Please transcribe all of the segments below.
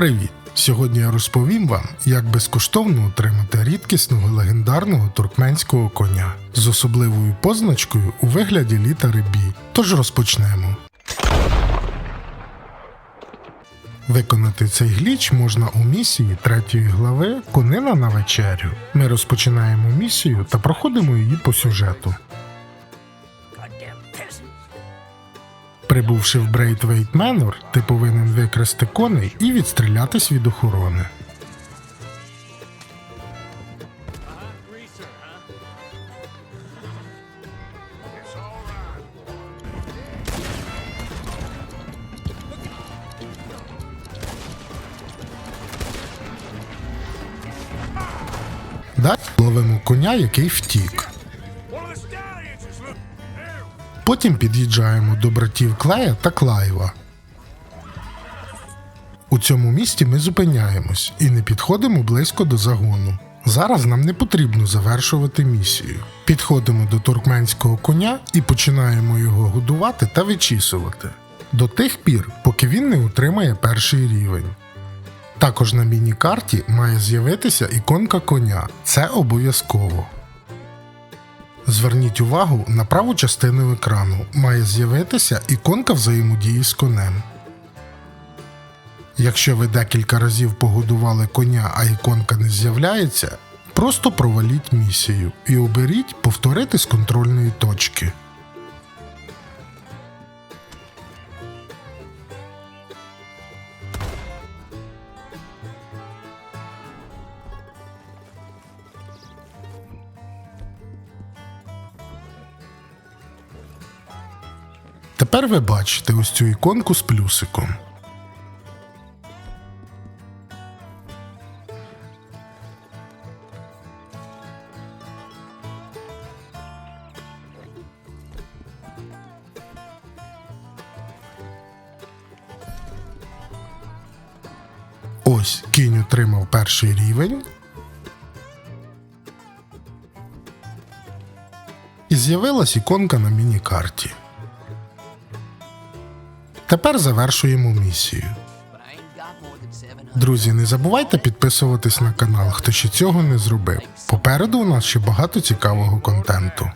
Привіт! Сьогодні я розповім вам, як безкоштовно отримати рідкісного легендарного туркменського коня з особливою позначкою у вигляді літери B. Тож розпочнемо. Виконати цей гліч можна у місії третьої глави Конина на вечерю. Ми розпочинаємо місію та проходимо її по сюжету. Прибувши в Брейтвейт Менор, ти повинен викрасти коней і відстрілятись від охорони. Далі ловимо коня, який втік. Потім під'їжджаємо до братів Клея та Клайва. У цьому місті ми зупиняємось і не підходимо близько до загону. Зараз нам не потрібно завершувати місію. Підходимо до туркменського коня і починаємо його годувати та вичісувати. До тих пір, поки він не отримає перший рівень. Також на міні-карті має з'явитися іконка коня. Це обов'язково. Зверніть увагу на праву частину екрану. Має з'явитися іконка взаємодії з конем. Якщо ви декілька разів погодували коня, а іконка не з'являється, просто проваліть місію і оберіть повторити з контрольної точки. Тепер ви бачите ось цю іконку з плюсиком. Ось кінь отримав перший рівень. І з'явилась іконка на міні-карті. Тепер завершуємо місію. but I ain't got more than 700. Друзі, не забувайте підписуватись на канал, хто ще цього не зробив. Попереду у нас ще багато цікавого контенту.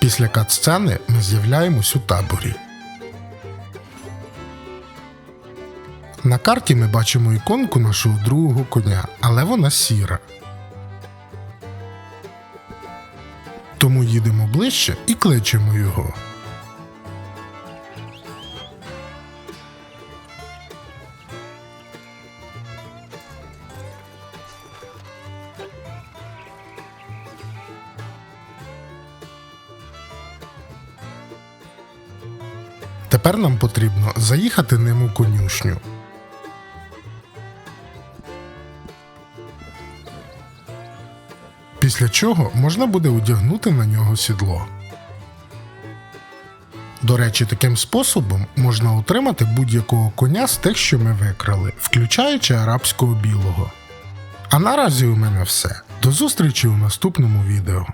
Після кат-сцени ми з'являємось у таборі. На карті ми бачимо іконку нашого другого коня, але вона сіра. Тому ближче і кличемо його. Тепер нам потрібно заїхати ним у конюшню. Після чого можна буде одягнути на нього сідло. До речі, таким способом можна отримати будь-якого коня з тих, що ми викрали, включаючи арабського білого. А наразі у мене все. До зустрічі у наступному відео.